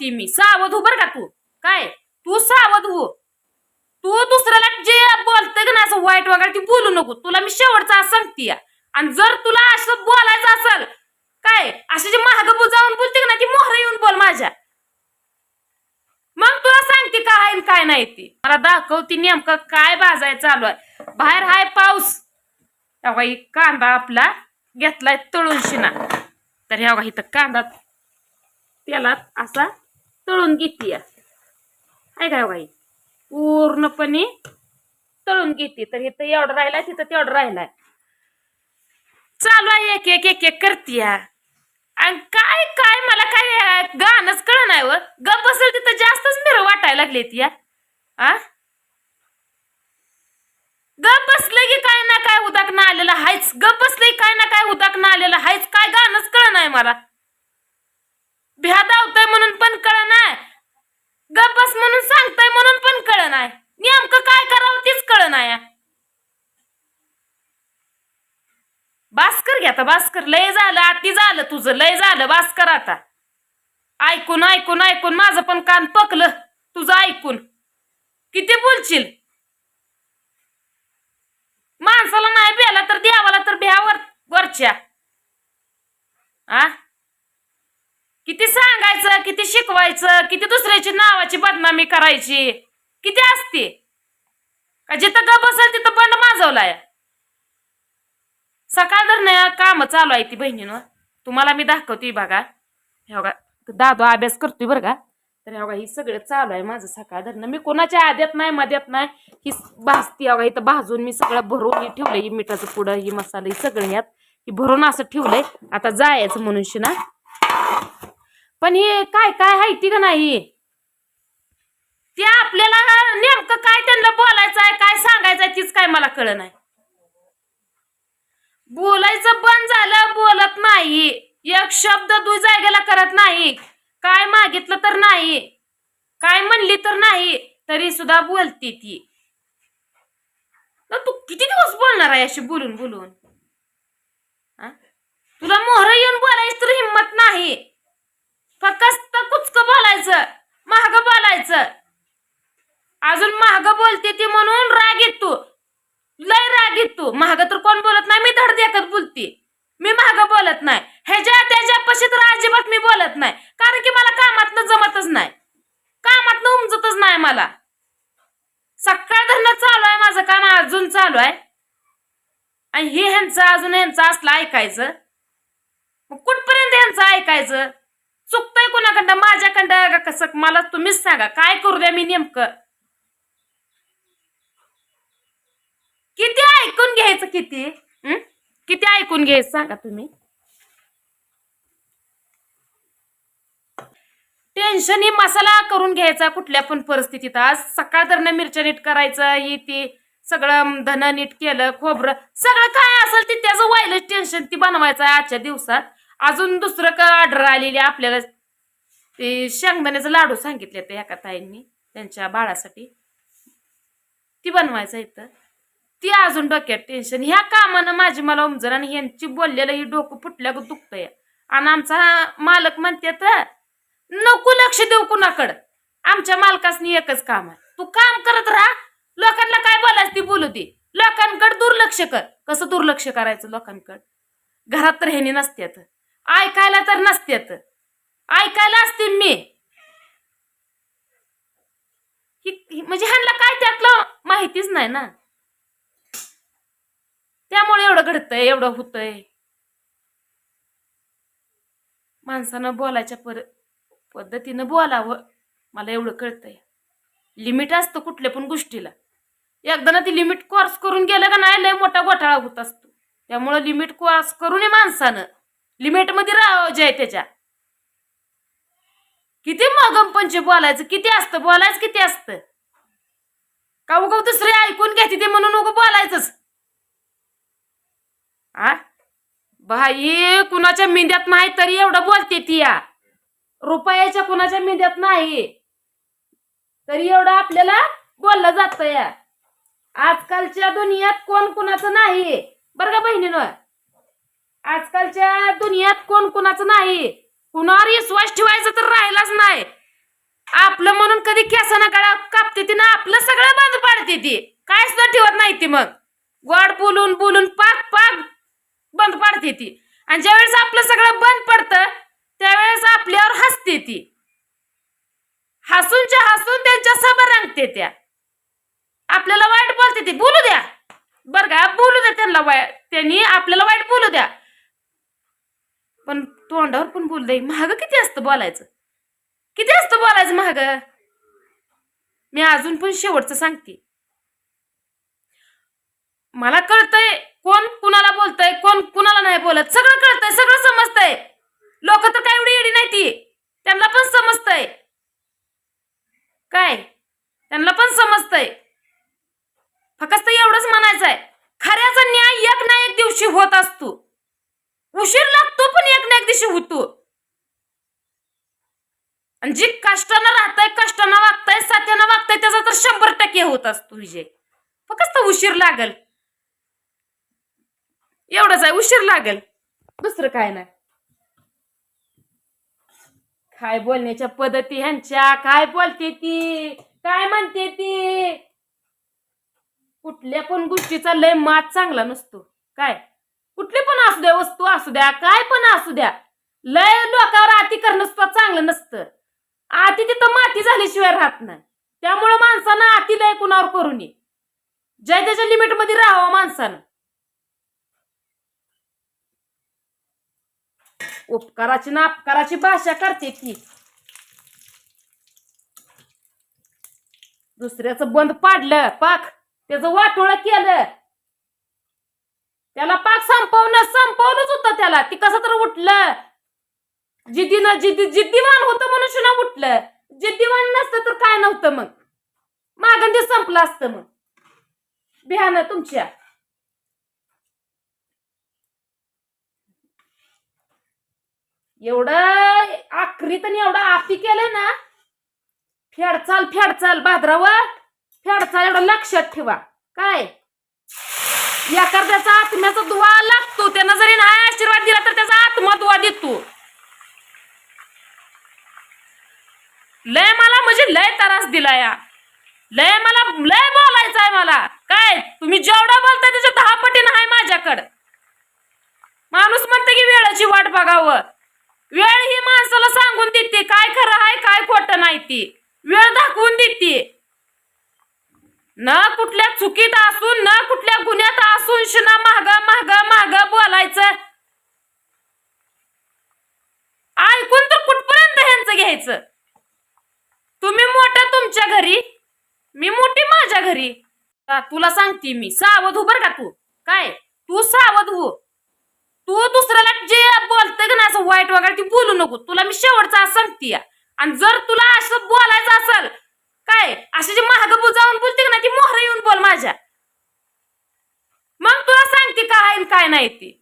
म्हणते मी. सावध हो बर का तू. काय? तू सावध हो. तू दुसऱ्याला जे बोलते का ना असं वाईट वगैरे ती बोलू नको. तुला मी शेवटचा सांगते आणि जर तुला असं बोलायचं असेल काय? असे जे महाग जाऊन बोलते ना ती मोहर येऊन बोल माझ्या. मग तुला सांगते काय काय नाही ती. मला दाखवती नेमकं काय बाजाय चालू आहे. बाहेर हाय पाऊस. तेव्हा ही कांदा आपला घेतलाय तळून शिना तर ह्या इथं कांदा त्याला असा तळून घेते आहे काय बाई? पूर्णपणे तळून घेते. तर इथं एवढं राहिलाय तिथं तेवढं राहिलाय. चालू आहे एक एक एक एक करते आणि काय काय मला काय गाणंच कळ नाही व. गप बसेल तिथं जास्तच मिर वाटायला लागले ती आ? गप बसलं की काय ना काय उदाक ना आलेलं हायच. गप बसलं की काय ना काय उदाक ना आलेलं हायच. काय गाणंच कळ नाही मला. भ्या धावतंय म्हणून पण कळ नाही गप म्हणून सांगताय म्हणून पण कळ नाही नेमकं काय करावं तीच कळ नाही बास्कर घ्या आता भास्कर. लय झालं आती झालं तुझं. लय झालं भास्कर आता. ऐकून ऐकून ऐकून माझं पण कान पकलं. तुझं ऐकून. किती बोलशील? माणसाला नाही भ्याला तर देवाला तर भ्यावर वरच्या. आ? किती शिकवायचं किती दुसऱ्याची नावाची बदनामी करायची? किती असते? का जिथं ग बसल तिथं बंड माजवलाय? सकाळ धर काम चालू आहे ती बहिणीनं. तुम्हाला मी दाखवते बघा. ह्या बघा अभ्यास करतोय बरं का? तर हे बघा ही सगळं चालू आहे माझं सकाळ धरणं. मी कोणाच्या आद्यात नाही मध्यात नाही. ही भाजती बघा इथं भाजून मी सगळं भरून हे ठेवलंय. ही मिठाचं पुडं ही मसाला ही सगळं ह्यात ही भरून असं ठेवलंय. आता जायचं म्हणून शिना. पण हे काय काय हायती का नाही? ते आपल्याला नेमकं काय त्यांना बोलायचं आहे काय सांगायचं आहे तीच काय मला कळ नाही. बोलायचं बंद झालं बोलत नाही. एक शब्द दु जागेला करत नाही. काय मागितलं तर नाही. काय म्हणली तर नाही तरी सुद्धा बोलते ती. तू किती दिवस बोलणार आहे अशी बोलून बोलून? तुला मोहर येऊन बोलायची तर हिंमत नाही. फक्त कुचक बोलायचं? महाग बोलायचं. अजून महाग बोलते ती म्हणून राग तू लय राग तू महाग तर कोण बोलत नाही? मी धड देखत बोलते. मी महाग बोलत नाही. ह्याच्या त्याच्या पशी तर अजिबात मी बोलत नाही. कारण की मला कामातनं जमतच नाही. कामातनं उमजतच नाही मला. सकाळ धरणं चालू आहे माझं काम अजून चालू आहे. आणि हे ह्यांचं अजून ह्यांचं असलं ऐकायचं. मग कुठपर्यंत ह्यांचं ऐकायचं? चुकतंय कोणाकडं माझ्याकडं का कसं? मला तुम्हीच सांगा. काय करू द्या मी नेमकं? किती ऐकून घ्यायचं किती? किती ऐकून घ्यायचं सांगा तुम्ही? टेन्शन ही मसाला करून घ्यायचा कुठल्या पण परिस्थितीत. आज सकाळ दरम्यान मिरच्या नीट करायचं ही ती सगळं धन नीट केलं खोबरं सगळं काय असेल ते त्याचं व्हायला टेन्शन ती बनवायचं आजच्या दिवसात. अजून दुसरं का ऑर्डर आलेली आपल्याला? ते शेंगदाण्याचं लाडू सांगितले ते एका ताईंनी त्यांच्या बाळासाठी. ती बनवायचं इथं. ती अजून डोक्यात टेन्शन ह्या कामानं माझी मला उमजर आणि ह्यांची बोललेलं ही डोकं फुटल्या दुखतंय. आणि आमचा मालक म्हणतात नको लक्ष देऊ कुणाकडं. आमच्या मालकासनी एकच काम आहे. तू काम करत राहा. लोकांना काय बोलायचं ती बोलू दे. लोकांकडे दुर्लक्ष कर. कसं दुर्लक्ष करायचं लोकांकडं? घरात तर ह्यानी नसत्यात. ऐकायला तर नसत्यात ऐकायला असते मी. म्हणजे ह्यांना काय त्यातलं माहितीच नाही ना. त्यामुळे एवढं घडतंय एवढं होतंय. माणसानं बोलायच्या पर पद्धतीनं बोलावं मला एवढं कळतंय. लिमिट असतं कुठल्या पण गोष्टीला. एकदा ना ती लिमिट क्रॉस करून गेलं का नाही लय मोठा घोटाळा होत असतो. त्यामुळं लिमिट क्रॉस करून माणसानं लिमिटमध्ये राहावं जे आहे त्याच्या. किती मगम पंच बोलायचं किती असतं बोलायचं किती असतं? का उगव दुसरे ऐकून घेते ते म्हणून उगं बोलायचंच? आ? बाई कुणाच्या मेंद्यात नाही तरी एवढं बोलते ती या. रुपयाच्या कुणाच्या मेंद्यात नाही. तरी एवढं आपल्याला बोललं जात या. आजकालच्या दुनियात कोण कुणाचं नाही? बरं का बहिणीनं? आजकालच्या दुनियात कोण कोणाचं नाही? कुणावर विश्वास ठेवायचा तर राहिलाच नाही. आपलं म्हणून कधी केसाना काळा कापते ती ना आपलं सगळं बंद पाडते ती. काय सुद्धा ठेवत नाही ती मग. गोड बोलून बोलून पाक पाक बंद पाडते ती. आणि ज्यावेळेस आपलं सगळं बंद पडतं त्यावेळेस आपल्यावर हसते ती. हसूनच्या हसून त्यांच्या सभा रंगते त्या. आपल्याला वाईट बोलते ती. बोलू द्या. बर का बोलू द्या त्यांना वाईट त्यांनी आपल्याला वाईट बोलू द्या. पण तोंडावर पण बोललंय. महाग किती असतं बोलायचं? किती असतं बोलायचं महाग? मी अजून पण शेवटचं सांगते. मला कळतंय कोण कुणाला बोलतय कोण कुणाला नाही बोलत. सगळं कळतंय सगळं समजतंय. लोक तर काय एवढी येडी नाही ती त्यांना पण समजतंय. काय? त्यांना पण समजतंय. फक्त एवढंच म्हणायचंय. खऱ्याचा न्याय एक ना एक दिवशी होत असतो. उशीर लागतो पण एक ना एक दिवशी होतो. आणि जी कष्टानं राहताय कष्टानं वागताय साथ्यानं वागताय त्याचा तर शंभर टक्के होत असतो विजय. फक्त उशीर लागल. एवढंच आहे उशीर लागल. दुसरं काय नाही. काय बोलण्याच्या पद्धती ह्यांच्या? काय बोलते ती? काय म्हणते ती? कुठल्या पण गोष्टीचा लय मात चांगला नसतो. काय? कुठली पण असू द्या वस्तू असू द्या काय पण असू द्या. लय लोकांवर अति करणं सुद्धा चांगलं नसतं. आती तिथं माती झाल्याशिवाय राहत नाही. त्यामुळं माणसानं आती लय कुणावर करू नये. ज्या त्याच्या लिमिटमध्ये राहावं माणसानं. उपकाराची ना अपकाराची भाषा करते ती. दुसऱ्याचं बंद पाडलं पाक. त्याचं वाटोळ केलं. त्याला पाक संपवणं संपवलंच होतं त्याला. ती कसं तर उठलं. जिद्दीनं जिद्दी जिद्दीवान होतं मनुष्यनं उठलं. जिद्दीवान नसतं तर काय नव्हतं मग? मागं ते संपलं असतं मग. बिहान तुमच्या. एवढं आखरीत आणि एवढं आफी केलं ना. फेडचाल फेडचाल भाद्राव फेडचाल एवढं लक्षात ठेवा. काय? एखाद्याचा आत्म्याचा दुवा लागतो त्यानं जरी नाही आशीर्वाद दिला तर त्याचा आत्मा दुवा देतो. लय मला म्हणजे लय त्रास दिला या लय मला लय बोलायचं आहे मला. काय तुम्ही जेवढा बोलताय त्याच्या दहा पटीनं आहे माझ्याकडं. माणूस म्हणते की वेळाची वाट बघावं. वेळ ही माणसाला सांगून देते काय खरं आहे काय खोटं नाही ती. वेळ दाखवून देते. न कुठल्या चुकीत असून न कुठल्या गुन्ह्यात असून शिना महाग महाग महाग बोलायचं. ऐकून तर कुठपर्यंत ह्यांचं घ्यायचं? तुम्ही मोठा तुमच्या घरी मी मोठी माझ्या घरी. तुला सांगते मी सावध हो बर का तू. काय? तू सावध हो. तू दुसऱ्याला जे बोलते का ना असं वाईट वगैरे ती बोलू नको. तुला मी शेवटचा सांगते आणि जर तुला असं बोलायचं असेल काय? असे जे महाग बुजावून बोलते का ना ती मोहर येऊन बोल माझ्या. मग तुला सांगते काय काय नाही ती.